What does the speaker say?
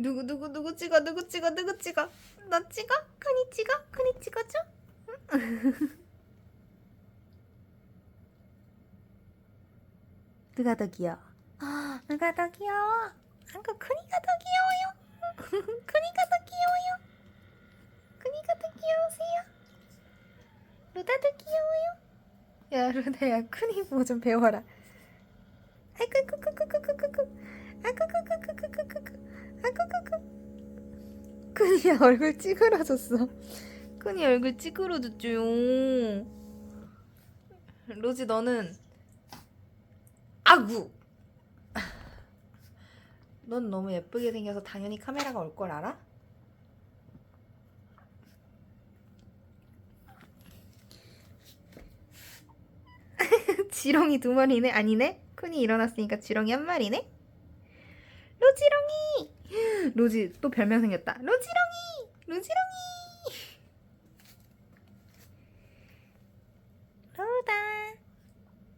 누구 누구 누구 찍어 누구 찍어 누구 찍어 너 찍어? 큰이 찍어? 큰이 찍어줘? 누가 더 귀여워? 아, 누가 더 귀여워? 아까 큰이가 더 귀여워요. 큰이가 더 귀여워요. 큰이가 더 귀여우세요? 루다 더 귀여워요? 야 루다야 큰이 뭐 좀 배워라. 아이고 아이고 아이고 아이고 아이고 큰이 얼굴 찌그러졌어. 큰이 얼굴 찌그러졌죠요. 로지 너는 아구. 넌 너무 예쁘게 생겨서 당연히 카메라가 올 걸 알아? 지렁이 두 마리네? 아니네? 큰이 일어났으니까 지렁이 한 마리네? 로지렁이! 로지 또 별명 생겼다. 로지렁이! 로지렁이!